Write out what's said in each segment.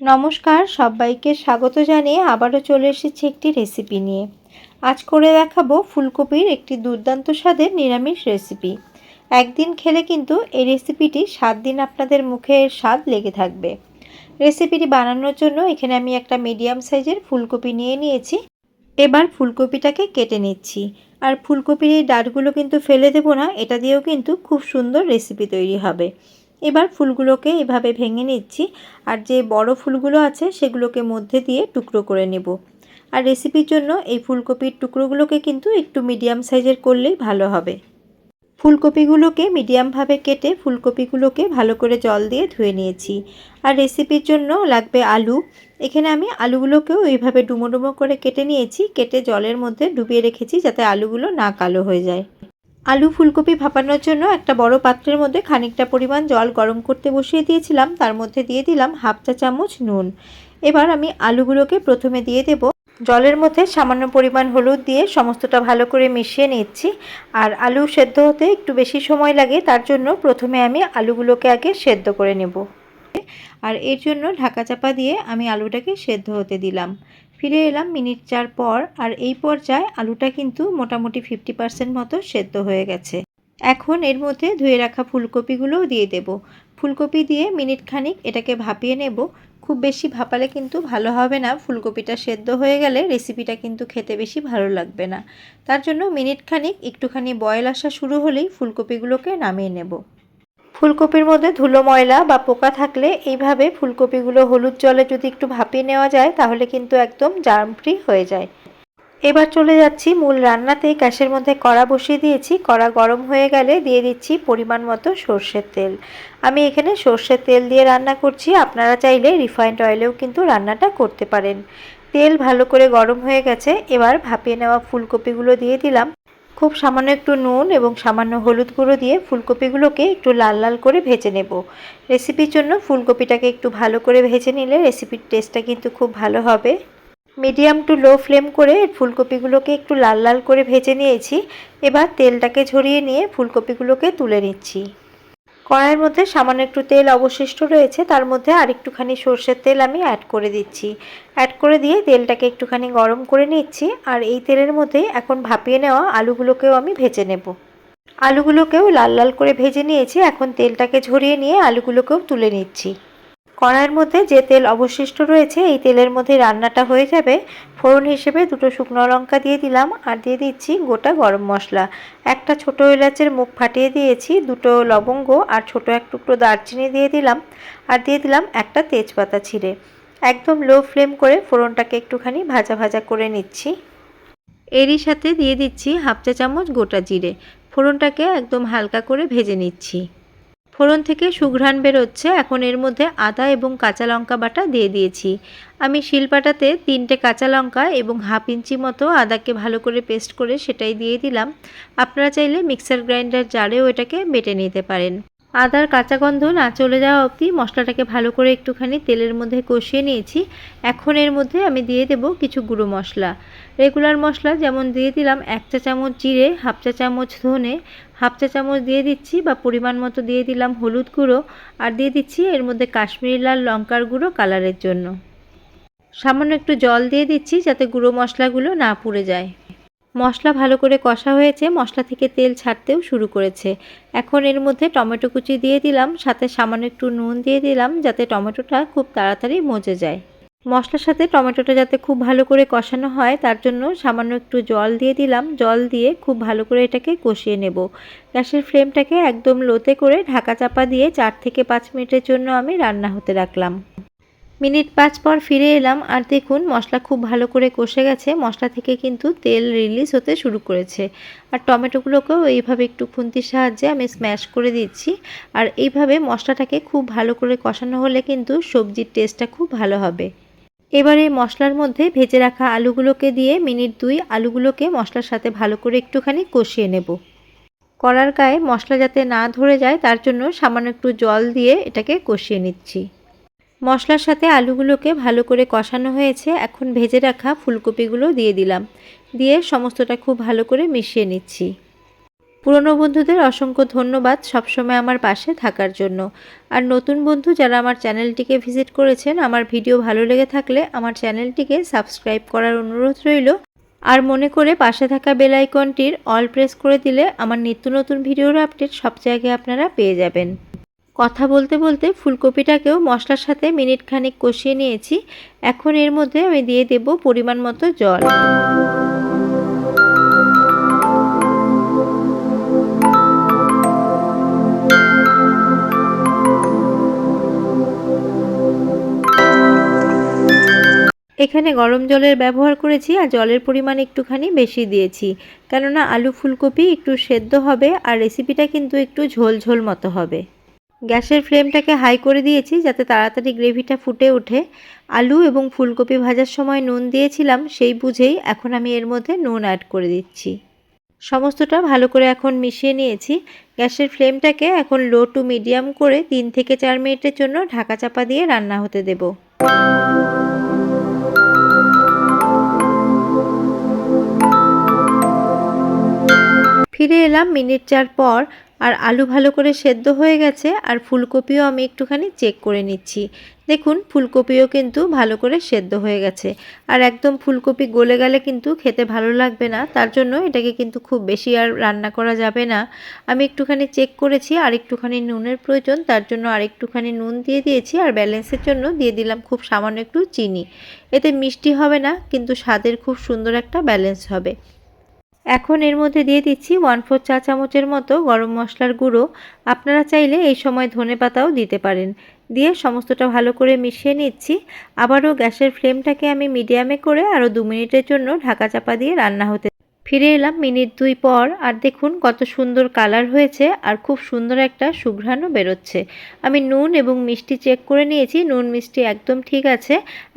নমস্কার, সবাইকে স্বাগত জানিয়ে আবারও চলে এসেছি একটি রেসিপি নিয়ে। আজ করে দেখাবো ফুলকপির একটি দুর্দান্ত স্বাদের নিরামিষ রেসিপি একদিন খেলে কিন্তু এই রেসিপিটি সাত দিন আপনাদের মুখে স্বাদ লেগে থাকবে। রেসিপিটি বানানোর জন্য এখানে আমি একটা মিডিয়াম সাইজের ফুলকপি নিয়ে নিয়েছি। এবার ফুলকপিটাকে কেটে নিচ্ছি। আর ফুলকপির এই ডাঁটগুলো কিন্তু ফেলে দেবো না, এটা দিয়েও কিন্তু খুব সুন্দর রেসিপি তৈরি হবে। এবার ফুলগুলোকে এভাবে ভেঙে নিচ্ছি আর যে বড় ফুলগুলো আছে সেগুলোকে মধ্যে দিয়ে টুকরো করে নেব। আর রেসিপির জন্য এই ফুলকপির টুকরোগুলোকে কিন্তু একটু মিডিয়াম সাইজের করলেই ভালো হবে। ফুলকপিগুলোকে মিডিয়ামভাবে কেটে ফুলকপিগুলোকে ভালো করে জল দিয়ে ধুয়ে নিয়েছি। আর রেসিপির জন্য লাগবে আলু। এখানে আমি আলুগুলোকেও এইভাবে ডুমো ডুমো করে কেটে নিয়েছি। কেটে জলের মধ্যে ডুবিয়ে রেখেছি যাতে আলুগুলো না কালো হয়ে যায়। আলু ফুলকপি ভাপানোর জন্য একটা বড় পাত্রের মধ্যে খানিকটা পরিমাণ জল গরম করতে বসিয়ে দিয়েছিলাম। তার মধ্যে দিয়ে দিলাম হাফ চা চামচ নুন। এবার আমি আলুগুলোকে প্রথমে দিয়ে দেব। জলের মধ্যে সামান্য পরিমাণ হলুদ দিয়ে সমস্তটা ভালো করে মিশিয়ে নিচ্ছি। আর আলু সেদ্ধ হতে একটু বেশি সময় লাগে, তার জন্য প্রথমে আমি আলুগুলোকে আগে সেদ্ধ করে নেব। আর এর জন্য ঢাকা চাপা দিয়ে আমি আলুটাকে সেদ্ধ হতে দিলাম। ফিরে এলাম মিনিট চার পর, আর এই পর্যায়ে আলুটা কিন্তু মোটামুটি ফিফটি পার্সেন্ট মতো সেদ্ধ হয়ে গেছে। এখন এর মধ্যে ধুয়ে রাখা ফুলকপিগুলোও দিয়ে দেব। ফুলকপি দিয়ে মিনিট খানিক এটাকে ভাপিয়ে নেব। খুব বেশি ভাপালে কিন্তু ভালো হবে না। ফুলকপিটা সেদ্ধ হয়ে গেলে রেসিপিটা কিন্তু খেতে বেশি ভালো লাগবে না। তার জন্য মিনিট খানিক একটুখানি বয়েল আসা শুরু হলেই ফুলকপিগুলোকে নামিয়ে নেব। ফুলকপির মধ্যে ধুলো ময়লা বা পোকা থাকলে এইভাবে ফুলকপিগুলো হলুদ জলে যদি একটু ভাপিয়ে নেওয়া যায়, তাহলে কিন্তু একদম জার্ম ফ্রি হয়ে যায়। এবার চলে যাচ্ছি মূল রান্নাতে গ্যাসের মধ্যে কড়া বসিয়ে দিয়েছি। কড়া গরম হয়ে গেলে দিয়ে দিচ্ছি পরিমাণ মতো সর্ষের তেল। আমি এখানে সর্ষের তেল দিয়ে রান্না করছি। আপনারা চাইলে রিফাইন্ড অয়েলেও কিন্তু রান্নাটা করতে পারেন। তেল ভালো করে গরম হয়ে গেছে। এবার ভাপিয়ে নেওয়া ফুলকপিগুলো দিয়ে দিলাম। খুব সামান্য একটু নুন এবং সামান্য হলুদ গুঁড়ো দিয়ে ফুলকপিগুলোকে একটু লাল লাল করে ভেজে নেব। রেসিপির জন্য ফুলকপিটাকে একটু ভালো করে ভেজে নিলে রেসিপির টেস্টটা কিন্তু খুব ভালো হবে। মিডিয়াম টু লো ফ্লেম করে ফুলকপিগুলোকে একটু লাল লাল করে ভেজে নিয়েছি। এবার তেলটাকে ঝরিয়ে নিয়ে ফুলকপিগুলোকে তুলে নিচ্ছি। কড়াইয়ের মধ্যে সামান্য একটু তেল অবশিষ্ট রয়েছে, তার মধ্যে আর একটুখানি সর্ষের তেল আমি অ্যাড করে দিচ্ছি। অ্যাড করে দিয়ে তেলটাকে একটুখানি গরম করে নিচ্ছি, আর এই তেলের মধ্যে এখন ভাপিয়ে নেওয়া আলুগুলোকেও আমি ভেজে নেব। আলুগুলোকেও লাল লাল করে ভেজে নিয়েছি, এখন তেলটাকে ঝরিয়ে নিয়ে আলুগুলোকেও তুলে নিচ্ছি। কড়াইয়ের মধ্যে যে তেল অবশিষ্ট রয়েছে, এই তেলের মধ্যে রান্নাটা হয়ে যাবে। ফোড়ন হিসেবে দুটো শুকনো লঙ্কা দিয়ে দিলাম আর দিয়ে দিচ্ছি গোটা গরম মশলা। একটা ছোটো এলাচের মুখ ফাটিয়ে দিয়েছি, দুটো লবঙ্গ আর ছোটো এক টুকরো দারচিনি দিয়ে দিলাম আর দিয়ে দিলাম একটা তেজপাতা ছিঁড়ে। একদম লো ফ্লেম করে ফোড়নটাকে একটুখানি ভাজা ভাজা করে নিচ্ছি। এরই সাথে দিয়ে দিচ্ছি হাফ চা চামচ গোটা জিরে। ফোড়নটাকে একদম হালকা করে ভেজে নিচ্ছি। ফোড়ন থেকে সুঘ্রাণ বেরোচ্ছে। এখন এর মধ্যে আদা এবং কাঁচা লঙ্কা বাটা দিয়ে দিয়েছি। আমি শিলপাটাতে তিনটে কাঁচা লঙ্কা এবং হাফ ইঞ্চি মতো আদাকে ভালো করে পেস্ট করে সেটাই দিয়ে দিলাম। আপনারা চাইলে মিক্সার গ্রাইন্ডার জারেও এটাকে বেটে নিতে পারেন। আদার কাঁচা গন্ধ না চলে যাওয়া অবধি মশলাটাকে ভালো করে একটুখানি তেলের মধ্যে কষিয়ে নিয়েছি। এখন এর মধ্যে আমি দিয়ে দেব কিছু গুঁড়ো মশলা। রেগুলার মশলা যেমন দিয়ে দিলাম এক চা চামচ জিরে, হাফ চা চামচ ধনে, হাফ চা চামচ দিয়ে দিচ্ছি বা পরিমাণ মতো দিয়ে দিলাম হলুদ গুঁড়ো আর দিয়ে দিচ্ছি এর মধ্যে কাশ্মীরি লাল লঙ্কার গুঁড়ো কালারের জন্য। সামান্য একটু জল দিয়ে দিচ্ছি যাতে গুঁড়ো মশলাগুলো না পুড়ে যায়। মশলা ভালো করে কষা হয়েছে, মশলা থেকে তেল ছাড়তেও শুরু করেছে। এখন এর মধ্যে টমেটো কুচি দিয়ে দিলাম, সাথে সামান্য একটু নুন দিয়ে দিলাম, যাতে টমেটোটা খুব তাড়াতাড়ি মজে যায়। মশলার সাথে টমেটোটা যাতে খুব ভালো করে কষানো হয়, তার জন্য সামান্য একটু জল দিয়ে দিলাম। জল দিয়ে খুব ভালো করে এটাকে কষিয়ে নেব। গ্যাসের ফ্লেমটাকে একদম লোতে করে ঢাকা চাপা দিয়ে চার থেকে পাঁচ মিনিটের জন্য আমি রান্না হতে রাখলাম। মিনিট পাঁচ পর ফিরে এলাম আর দেখুন মশলা খুব ভালো করে কষে গেছে। মশলা থেকে কিন্তু তেল রিলিজ হতে শুরু করেছে। আর টমেটোগুলোকেও এইভাবে একটু খুন্তির সাহায্যে আমি স্ম্যাশ করে দিচ্ছি। আর এইভাবে মশলাটাকে খুব ভালো করে কষানো হলে কিন্তু সবজির টেস্টটা খুব ভালো হবে। এবারে মশলার মধ্যে ভেজে রাখা আলুগুলোকে দিয়ে মিনিট দুই আলুগুলোকে মশলার সাথে ভালো করে একটুখানি কষিয়ে নেব। কড়ার গায়ে মশলা যাতে না ধরে যায়, তার জন্য সামান্য একটু জল দিয়ে এটাকে কষিয়ে নিচ্ছি। মশলার সাথে আলুগুলোকে ভালো করে কষানো হয়েছে। এখন ভেজে রাখা ফুলকপিগুলো দিয়ে দিলাম। দিয়ে সমস্তটা খুব ভালো করে মিশিয়ে নিচ্ছি। পুরনো বন্ধুদের অসংখ্য ধন্যবাদ সবসময় আমার পাশে থাকার জন্য। আর নতুন বন্ধু যারা আমার চ্যানেলটিকে ভিজিট করেছেন, আমার ভিডিও ভালো লেগে থাকলে আমার চ্যানেলটিকে সাবস্ক্রাইব করার অনুরোধ রইল। আর মনে করে পাশে থাকা বেল আইকনটির অল প্রেস করে দিলে আমার নিত্য নতুন ভিডিওর আপডেট সব জায়গায় আপনারা পেয়ে যাবেন। কথা বলতে বলতে ফুলকপিটাকেও মশলার সাথে মিনিট খানিক কষিয়ে নিয়েছি। এখন এর মধ্যে আমি দিয়ে দেব পরিমাণ মতো জল। এখানে গরম জলের ব্যবহার করেছি আর জলের পরিমাণ একটুখানি বেশি দিয়েছি। কেননা আলু ফুলকপি একটু সেদ্ধ হবে আর রেসিপিটা কিন্তু একটু ঝোল ঝোল মতো হবে। গ্যাসের ফ্লেমটাকে হাই করে দিয়েছি যাতে তাড়াতাড়ি গ্রেভিটা ফুটে ওঠে। আলু এবং ফুলকপি ভাজার সময় নুন দিয়েছিলাম, সেই বুঝেই এখন আমি এর মধ্যে নুন অ্যাড করে দিচ্ছি। সমস্তটা ভালো করে এখন মিশিয়ে নিয়েছি। গ্যাসের ফ্লেমটাকে এখন লো টু মিডিয়াম করে তিন থেকে চার মিনিটের জন্য ঢাকা চাপা দিয়ে রান্না হতে দেবো। ফিরে এলাম মিনিট চার পর। আর আলু ভালো করে সেদ্ধ হয়ে গেছে, আর ফুলকপিও আমি একটুখানি চেক করে নিচ্ছি। দেখুন, ফুলকপিও কিন্তু ভালো করে সেদ্ধ হয়ে গেছে। আর একদম ফুলকপি গলে গেলে কিন্তু খেতে ভালো লাগবে না, তার জন্য এটাকে কিন্তু খুব বেশি আর রান্না করা যাবে না। আমি একটুখানি চেক করেছি, আর একটুখানি নুনের প্রয়োজন, তার জন্য আর একটুখানি নুন দিয়ে দিয়েছি, আর ব্যালেন্সের জন্য দিয়ে দিলাম খুব সামান্য একটু চিনি। এতে মিষ্টি হবে না, কিন্তু স্বাদের খুব সুন্দর একটা ব্যালেন্স হবে। এখন এর মধ্যে দিয়ে দিচ্ছি ওয়ান ফোর চা চামচের মতো গরম মশলার গুঁড়ো। আপনারা চাইলে এই সময় ধনে পাতাও দিতে পারেন। দিয়ে সমস্তটা ভালো করে মিশিয়ে নিচ্ছি। আবারও গ্যাসের ফ্লেমটাকে আমি মিডিয়ামে করে আরও দু মিনিটের জন্য ঢাকা চাপা দিয়ে রান্না হতে ফিরে এলাম মিনিট দুই পর, আর দেখুন কত সুন্দর কালার হয়েছে আর খুব সুন্দর একটা সুঘ্রাণও বেরোচ্ছে। আমি নুন এবং মিষ্টি চেক করে নিয়েছি, নুন মিষ্টি একদম ঠিক আছে।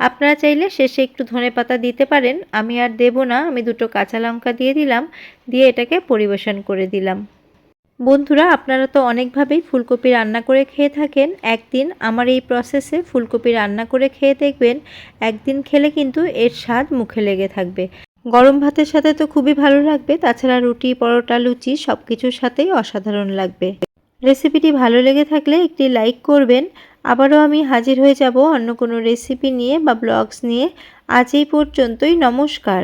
আপনারা চাইলে শেষে একটু ধনে পাতা দিতে পারেন, আমি আর দেব না, আমি দুটো কাঁচা লঙ্কা দিয়ে দিলাম, দিয়ে এটাকে পরিবেশন করে দিলাম। বন্ধুরা, আপনারা তো অনেকভাবেই ফুলকপি রান্না করে খেয়ে থাকেন, একদিন আমার এই প্রসেসে ফুলকপি রান্না করে খেয়ে দেখবেন, একদিন খেলে কিন্তু এর স্বাদ মুখে লেগে থাকবে। গরম ভাতের সাথে তো খুবই ভালো লাগবে, তাছাড়া রুটি, পরোটা, লুচি সব কিছুর সাথেই অসাধারণ লাগবে। রেসিপিটি ভালো লেগে থাকলে একটি লাইক করবেন। আবারও আমি হাজির হয়ে যাব অন্য কোনো রেসিপি নিয়ে বা ব্লগস নিয়ে। আজ এই পর্যন্তই, নমস্কার।